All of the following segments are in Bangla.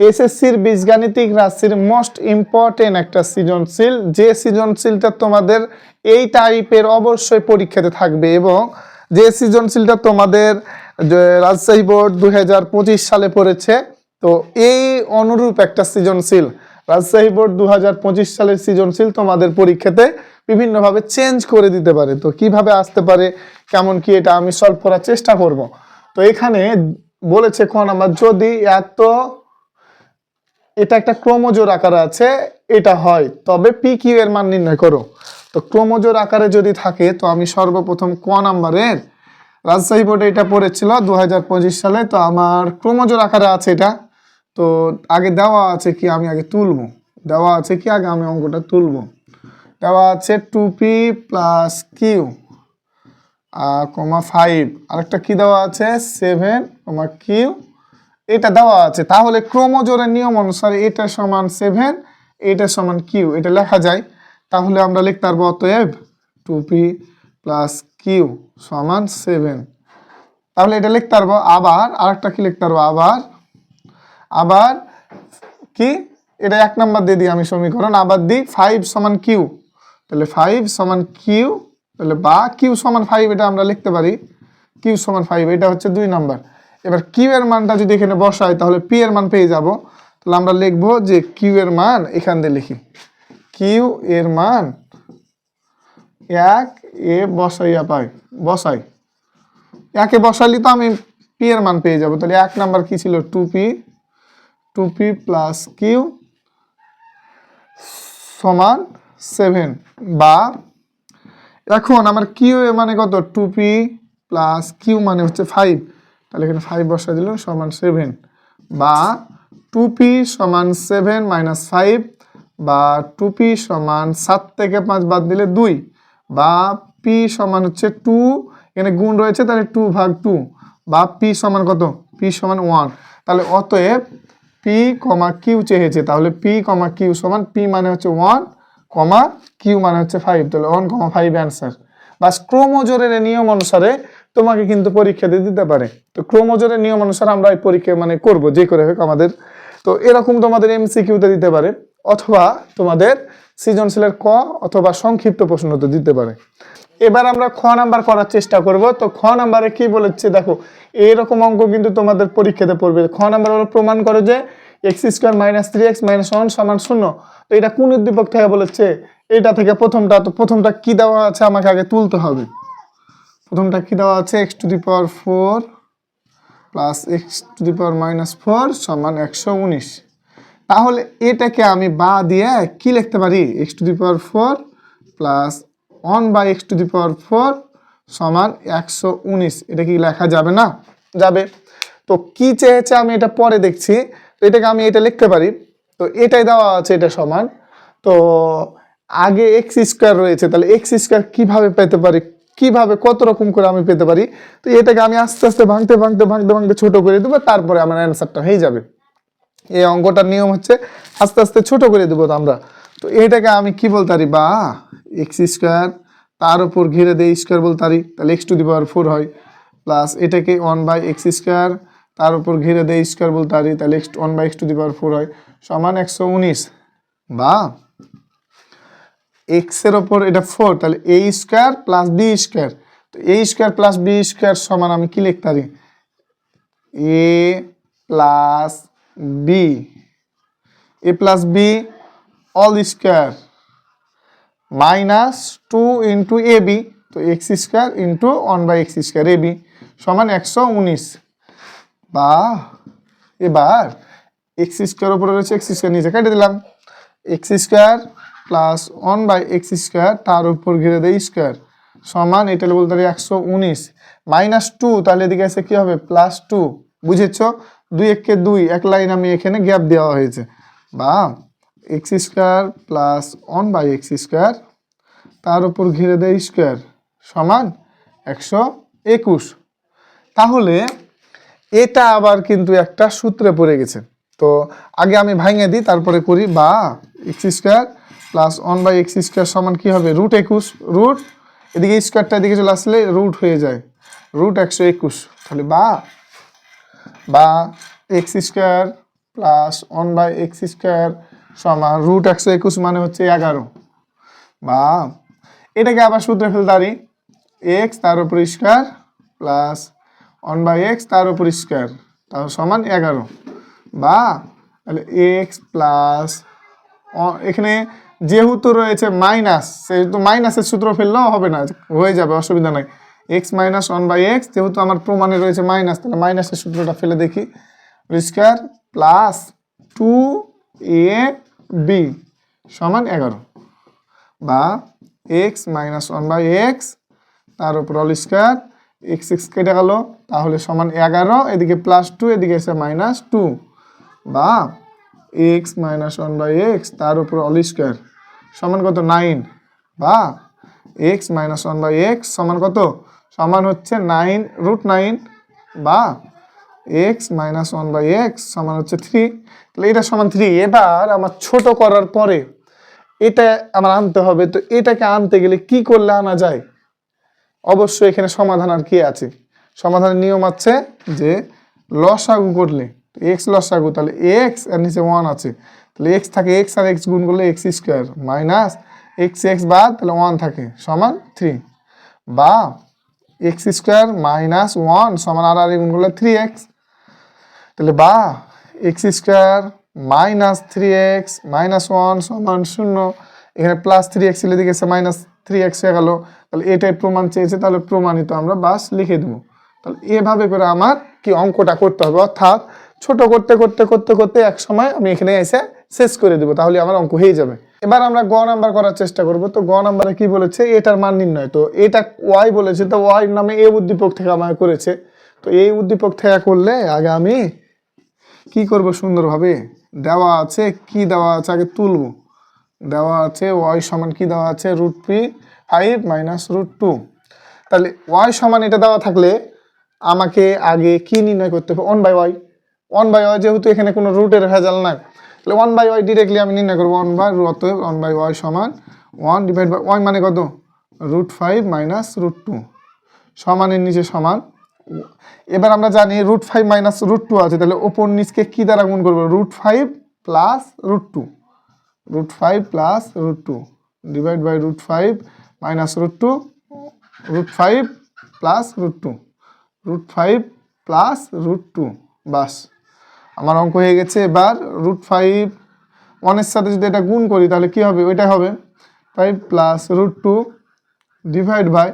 এসএসসির বীজগাণিতিক রাশির মোস্ট ইম্পর্টেন্ট একটা সৃজনশীল। যে সৃজনশীলটা তোমাদের এই টাইপের অবশ্যই পরীক্ষাতে থাকবে এবং যে সৃজনশীলটা তোমাদের রাজশাহী বোর্ড দু হাজার পঁচিশ সালে পড়েছে, তো এই অনুরূপ একটা সৃজনশীল, রাজশাহী বোর্ড দু হাজার পঁচিশ সালের সৃজনশীল তোমাদের পরীক্ষাতে বিভিন্নভাবে চেঞ্জ করে দিতে পারে। তো কীভাবে আসতে পারে, কেমন কি এটা আমি সলভ করার চেষ্টা করব। তো এখানে বলেছে কোন আমার যদি এত এটা একটা ক্রোমোজোর আকারে আছে, এটা হয়। তবে পি কিউ এর মান নির্ণয় করো। তো ক্রোমোজোর আকারে যদি থাকে, তো আমি সর্বপ্রথম ক নাম্বারের রাজশাহী বোর্ডে এটা পড়েছিল দু হাজার পঁচিশ সালে, তো আমার ক্রোমোজোর আকারে আছে এটা। তো আগে দেওয়া আছে কি, আমি আগে তুলবো। দেওয়া আছে কি, আগে আমি অঙ্কটা তুলবো। দেওয়া আছে two P plus Q comma five আরেকটা কি দেওয়া আছে? সেভেন কমা কিউ এটা দেওয়া আছে। তাহলে ক্রোমোজোরের নিয়ম অনুসারে এটা সমান সেভেন এটা সমান কিউ এটা লেখা যায়। তাহলে আমরা লিখতে পারব অতএব টু পি প্লাস কিউ সমান সেভেন তাহলে এটা লিখতে পারব আবার, আরেকটা কি লিখতে পারব আবার? আবার কি? এটা এক নাম্বার দিয়ে দিই আমি সমীকরণ। আবার দিই ফাইভ সমান কিউ তাহলে ফাইভ সমান কিউ তাহলে বা কিউ সমান ফাইভ এটা আমরা লিখতে পারি। কিউ সমান ফাইভ এটা হচ্ছে দুই নাম্বার। এবার কিউ এর মানটা যদি এখানে বসাই, তাহলে পি এর মান পেয়ে যাব। তাহলে আমরা লিখব যে কিউ এর মান এখান দিয়ে লিখি। কিউ এর মান এক এ বসাইয়া পাই, বসাই। একে বসাইলে তো আমি পি এর মান পেয়ে যাব। তাহলে এক নাম্বার কি ছিল? Two P two P plus Q সমান সেভেন বা এখন আমার কিউ মানে কত? টু পি প্লাস কিউ মানে হচ্ছে ফাইভ। তাহলে এখানে ফাইভ বসা দিল সমান সেভেন বা টু পি সমান সেভেন মাইনাস ফাইভ বা টু পি সমান সাত থেকে পাঁচ বাদ দিলে দুই, বা পি সমান হচ্ছে টু এখানে গুণ রয়েছে তাহলে টু ভাগ টু বা পি সমান কত? পি সমান ওয়ান তাহলে অতএব পি কমা কিউ চেয়েছে, তাহলে পি কমা কিউ সমান পি মানে হচ্ছে ওয়ান কমা কিউ মানে হচ্ছে ফাইভ তাহলে ওয়ান কমা ফাইভ অ্যান্সার বাস ক্রোমোজোরের নিয়ম অনুসারে তোমাকে কিন্তু পরীক্ষাতে দিতে পারে। তো ক্রোমোজোরের নিয়ম অনুসারে আমরা এই পরীক্ষা মানে করব, যে করে হোক আমাদের। তো এরকম তোমাদের এমসিকিউতে দিতে পারে, অথবা তোমাদের সৃজনশীলের ক অথবা সংক্ষিপ্ত প্রশ্নতে দিতে পারে। এবার আমরা খ নাম্বার করার চেষ্টা করব। তো খ নাম্বারে কি বলেছে, দেখো এরকম অঙ্ক কিন্তু তোমাদের পরীক্ষাতে পড়বে। খ নাম্বার হলো প্রমাণ করে যে X square minus three X minus one সমান শূন্য। তো এটা কোন উদ্দীপক থেকে বলেছে? এটা থেকে প্রথমটা, তো প্রথমটা কি দেওয়া আছে আমাকে আগে তুলতে হবে। প্রথমটা কি দেওয়া আছে? X to the power four plus X to the power minus four সমান একশো উনিশ। তাহলে এটাকে আমি বা দিয়ে কি লিখতে পারি? X to the power four plus one by X to the power four সমান একশো উনিশ। এটা কি লেখা যাবে না? যাবে। তো কি চেয়েছে আমি এটা পরে দেখছি। তো এটাকে আমি এটা লিখতে পারি। তো এটাই দেওয়া আছে, এটা সমান। তো আগে এক্স স্কোয়ার রয়েছে, তাহলে এক্স স্কোয়ার কীভাবে পেতে পারি? কীভাবে কত রকম করে আমি পেতে পারি? তো এটাকে আমি আস্তে আস্তে ভাঙতে ভাঙতে ভাঙতে ভাঙতে ছোট করে দেবো, তারপরে আমার অ্যান্সারটা হয়ে যাবে। এই অঙ্কটার নিয়ম হচ্ছে আস্তে আস্তে ছোট করে দেবো তো আমরা। তো এটাকে আমি কি বলতে পারি? বা, এক্স স্কোয়ার, তার উপর ঘিরে দেয় স্কোয়ার বলতে পারি, তাহলে X to the power four হয়। প্লাস এটাকে ওয়ান বাই এক্স স্কোয়ার, তার উপর ঘিরে দেয় স্কোয়ার বলতে পারি, তাহলে X, one by X to the power four হয়। সমান একশো উনিশ। বা এক্সের ওপর এটা ফোর তাহলে A square plus B square তো A square plus B square সমান আমি কি লিখতে পারি? A plus B A plus B all square minus two into A B তো X square into one by X square A B সমান একশো উনিশ। বা, এবার এক্স স্কোয়ার উপরে রয়েছে এক্স স্কোয়ার নিচে, কেটে দিলাম। X square plus one by X square তার উপর ঘিরে দেয় স্কোয়ার সমান, এটা বলতে পারি একশো উনিশ। মাইনাস টু তাহলে এদিকে এসে কী হবে? প্লাস টু বুঝেছ? দুই এককে দুই, এক লাইন আমি এখানে গ্যাপ দেওয়া হয়েছে। বা X square plus one by X square তার উপর ঘিরে দেয় স্কোয়ার সমান একশো একুশ। তাহলে এটা আবার কিন্তু একটা সূত্রে পড়ে গেছে। তো আগে আমি ভাঙে দিই, তারপরে করি বা X square plus one by X square সমান কী হবে? রুট একুশ রুট এদিকে স্কোয়ারটা এদিকে চলে আসলে রুট হয়ে যায়। রুট একশো একুশ, তাহলে বা বা X square plus one by X square সমান রুট একশো একুশ মানে হচ্ছে এগারো। বা, এটাকে আবার সূত্রে ফেলতে পারি এক্স তার উপর square plus one by X তার উপর স্কোয়ার তার সমান এগারো। বা, তাহলে এক্স প্লাস এখানে যেহেতু রয়েছে মাইনাস, সেহেতু মাইনাসের সূত্র ফেললেও হবে না, হয়ে যাবে, অসুবিধা নাই। X minus one by X যেহেতু আমার প্রমাণে রয়েছে মাইনাস, তাহলে মাইনাসের সূত্রটা ফেলে দেখি। Square plus two A B সমান এগারো। বা X minus one by X তার উপর অল স্কোয়ার এক্স এক্স কেটে গেল, তাহলে সমান এগারো, এদিকে প্লাস টু এদিকে এসে মাইনাস টু বা X minus one by X তার উপর অল স্কোয়ার সমান কত? নাইন। বা X minus one by X সমান কত? সমান হচ্ছে নাইন রুট নাইন বা X minus one by X সমান হচ্ছে থ্রি। তাহলে এটা সমান থ্রি। এবার আমার ছোট করার পরে এটা আমার আনতে হবে। তো এটাকে আনতে গেলে কি করলে আনা যায়? অবশ্যই এখানে সমাধান আর কি আছে? সমাধানের নিয়ম আছে যে লসাগু করলে, এক্স লসাগু, তাহলে এক্স আর নিচে ওয়ান আছে। তাহলে এক্স থাকে এক্স আর এক্স গুণ করলে X square minus X X বাদ তাহলে ওয়ান থাকে, সমান থ্রি বা এক্স স্কোয়ার মাইনাস ওয়ান সমান আর আর গুণ করলে থ্রি এক্স তাহলে বা X square minus three X minus one সমান শূন্য। এখানে প্লাস থ্রি এক্স দিকে এসে মাইনাস থ্রি এক্স হয়ে গেল। তাহলে এটাই প্রমাণ চেয়েছে, তাহলে প্রমাণিত আমরা বাস লিখে দেবো। তাহলে এভাবে করে আমার কি অঙ্কটা করতে হবে? অর্থাৎ ছোট করতে করতে করতে করতে এক সময় আমি এখানে এসে শেষ করে দেবো, তাহলে আমার অঙ্ক হয়ে যাবে। এবার আমরা গ নাম্বার করার চেষ্টা করব। তো গ নাম্বারে কি বলেছে? এটার মান নির্ণয়। তো এটা ওয়াই বলেছে, তো ওয়াই নামে এ উদ্দীপক থেকে আমাকে করেছে। তো এই উদ্দীপক থেকে করলে আগে আমি কি করব সুন্দরভাবে? দেওয়া আছে কি দেওয়া আছে? আগে তুলব। দেওয়া আছে ওয়াই সমান কি দেওয়া আছে? Root P five minus root two তাহলে ওয়াই সমান এটা দেওয়া থাকলে আমাকে আগে কি নির্ণয় করতে হবে? One by Y one by Y যেহেতু এখানে কোনো রুটের ভেজাল নাই। তাহলে ওয়ান বাই ওয়াই ডিরেক্টলি আমি নির্ণয় করব one by root one by Y সমান ওয়ান ডিভাইড বাই ওয়াই মানে কত? Root five minus root two সমানের নিচে সমান। এবার আমরা জানি root five minus root two আছে, তাহলে ওপর নিচকে কী দ্বারা গুণ করব? Root five plus root two root five plus root two divide by root five minus root two root five plus root two root five plus root two বাস। আমার অঙ্ক হয়ে গেছে, এবার রুট ফাইভ ওয়ানের সাথে যদি এটা গুণ করি, তাহলে কি হবে? ওইটাই হবে। Five plus root two divide by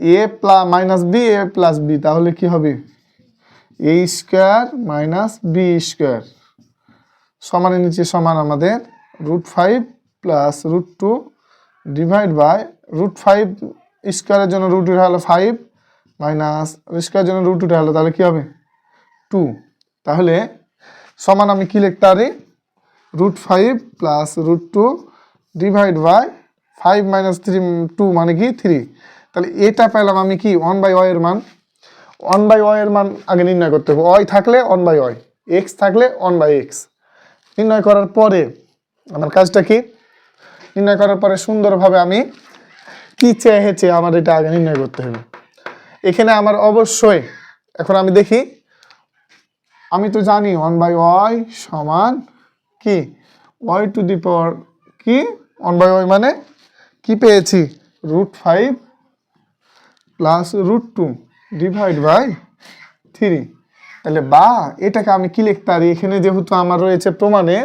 A plus minus B A plus B তাহলে কি হবে? A square minus B square সমানের নিচে সমান আমাদের root five plus root two divide by root five স্কোয়ারের জন্য রুট উঠে হলো ফাইভ মাইনাস স্কোয়ারের জন্য রুট উঠে হলো তাহলে কি হবে? টু তাহলে সমান আমি কি লিখতে পারি? Root five plus root two divide by five minus three two মানে কি? থ্রি তাহলে এটা পেলাম আমি কি? ওয়ান বাই ওয়াই এর মান। ওয়ান বাই ওয়াই এর মান আগে নির্ণয় করতে হবে। ওয়াই থাকলে ওয়ান বাই ওয়াই এক্স থাকলে ওয়ান বাই এক্স নির্ণয় করার পরে আমার কাজটা কি? নির্ণয় করার পরে সুন্দরভাবে আমি কি চেয়েছে আমার এটা আগে নির্ণয় করতে হবে। এখানে আমার অবশ্যই, এখন আমি দেখি আমি তো জানি ওয়ান বাই ওয়াই সমান কি? ওয়াই টু দি পাওয়ার কি? ওয়ান বাই ওয়াই মানে কি পেয়েছি? Root five plus root two divide by three তাহলে বা, এটাকে আমি কি লিখতে পারি? এখানে যেহেতু আমার রয়েছে প্রমাণে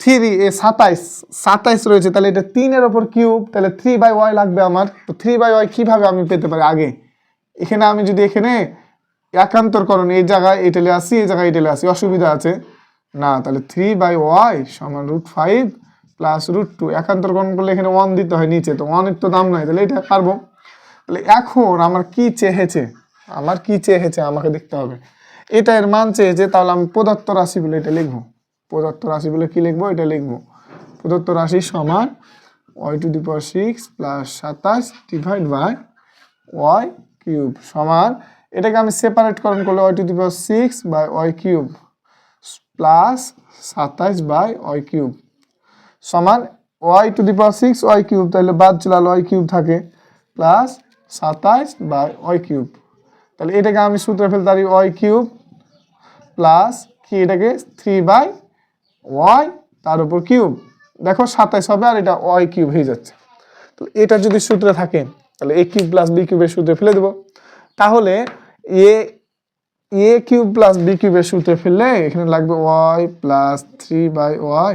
থ্রি এ সাতাইশ সাতাইশ রয়েছে, তাহলে এটা তিনের ওপর কিউব তাহলে থ্রি বাই ওয়াই লাগবে আমার। তো থ্রি বাই ওয়াই কীভাবে আমি পেতে পারি? আগে। এখানে আমি যদি এখানে একান্তরকরণ এই জায়গায় এটেলে আসি, এই জায়গায় এটেলে আসি, অসুবিধা আছে। না, তাহলে থ্রি বাই ওয়াই সমান root five plus root two একান্তরকরণ করলে এখানে ওয়ান দিতে হয় নিচে, তো ওয়ানের তো দাম নাই, তাহলে এটা পারব। তাহলে এখন আমার কি চেহেছে আমার কি চেহেছে আমাকে দেখতে হবে। এটা এর মান চেয়েছে, তাহলে আমি প্রদত্ত রাশি বলে এটা লিখব। প্রদত্ত রাশি বলে কি লিখব? এটা লিখব। প্রদত্ত রাশি সমান Y to the power six plus সাতাশ ডিভাইড বাই ওয়াই কিউব সমান এটাকে আমি সেপারেট করণ করলে Y to the power six by Y cube plus সাতাইশ বাই ওয়াই কিউব সমান Y to the power six Y cube তাহলে বাদ চলাল ওয়াই কিউব থাকে প্লাস সাতাইশ বাই ওয়াই কিউব তাহলে এটাকে আমি সূত্রে ফেলতে পারি ওয়াই কিউব প্লাস কি এটাকে? থ্রি বাই ওয়াই তার উপর কিউব দেখো সাতাইশ হবে আর এটা ওয়াই কিউব হয়ে যাচ্ছে। তো এটা যদি সূত্রে থাকে, তাহলে এ কিউব প্লাস বি কিউবের সূত্রে ফেলে দেবো। তাহলে A A cube plus B কিউবের সূত্রে ফেললে এখানে লাগবে Y plus three by Y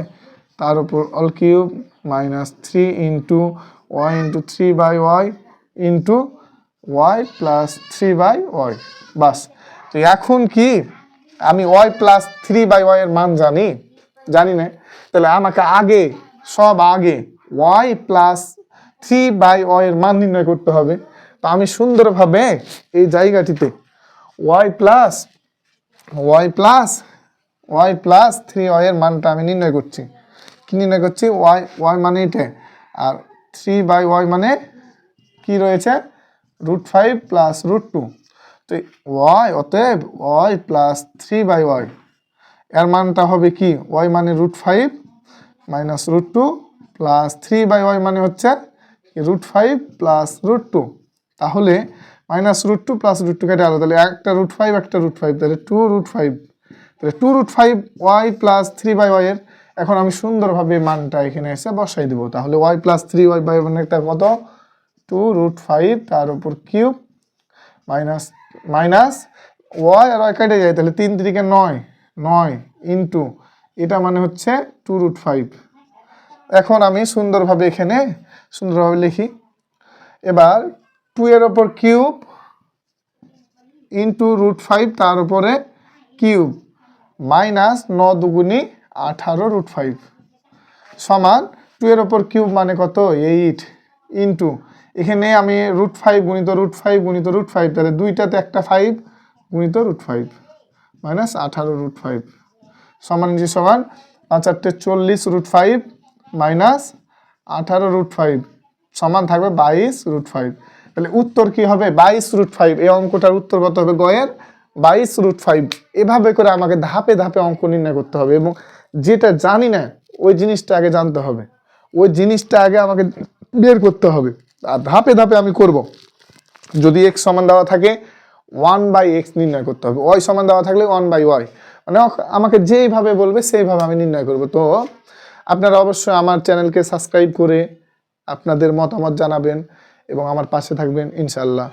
তার উপর all cube minus three into Y into three by Y into Y plus three by Y বাস। তো এখন কি? আমি Y plus three by Y এর মান জানি? জানি না। তাহলে আমাকে আগে, সব আগে Y plus three by Y এর মান নির্ণয় করতে হবে। তো আমি সুন্দরভাবে এই জায়গাটিতে Y plus Y plus Y plus three Y এর মানটা আমি নির্ণয় করছি। কি নির্ণয় করছি? ওয়াই ওয়াই মানে এটা। আর থ্রি বাই ওয়াই মানে কি রয়েছে? Root five plus root two তো ওয়াই অতএব Y plus three by Y এর মানটা হবে কি? ওয়াই মানে root five minus root two plus three by Y মানে হচ্ছে root five plus root two তাহলে minus root two plus root two কেটে আলো তাহলে একটা রুট ফাইভ একটা রুট ফাইভ তাহলে টু রুট ফাইভ তাহলে two root five Y plus three by Y এর, এখন আমি সুন্দরভাবে মানটা এখানে এসে বসাই দেবো। তাহলে y plus three y by মানে একটা কত? টু রুট ফাইভ তার উপর কিউব মাইনাস মাইনাস ওয়াই আর ওয়াই কেটে যায়, তাহলে তিন তিরিকে নয় নয় ইন্টু এটা মানে হচ্ছে টু রুট ফাইভ এখন আমি সুন্দরভাবে এখানে, সুন্দরভাবে লিখি। এবার টু এর ওপর কিউব ইন্টু রুট ফাইভ তার উপরে কিউব মাইনাস ন দুগুনি আঠারো রুট ফাইভ সমান টু এর ওপর কিউব মানে কত? এইট ইন্টু এখানে আমি রুট ফাইভ গুণিত রুট ফাইভ গুণিত রুট ফাইভ তাহলে দুইটাতে একটা ফাইভ গুণিত রুট ফাইভ মাইনাস আঠারো রুট ফাইভ সমান যে সমান পাঁচ চারটে চল্লিশ রুট ফাইভ মাইনাস আঠারো রুট ফাইভ সমান থাকবে বাইশ রুট ফাইভ তাহলে উত্তর কি হবে? বাইশ রুট ফাইভ এই অঙ্কটার উত্তর কত হবে? গয়ের বাইশ রুট ফাইভ এভাবে করে আমাকে ধাপে ধাপে অঙ্ক নির্ণয় করতে হবে এবং যেটা জানি না, ওই জিনিসটা আগে জানতে হবে। ওই জিনিসটা আগে আমাকে বের করতে হবে। আর ধাপে ধাপে আমি করব। যদি এক্স সমান দেওয়া থাকে ওয়ান বাই এক্স নির্ণয় করতে হবে। ওয়াই সমান দেওয়া থাকলে ওয়ান বাই ওয়াই মানে আমাকে যেইভাবে বলবে, সেইভাবে আমি নির্ণয় করব। তো আপনারা অবশ্যই আমার চ্যানেলকে সাবস্ক্রাইব করে আপনাদের মতামত জানাবেন। এবং আমার পাশে থাকবেন ইনশাল্লাহ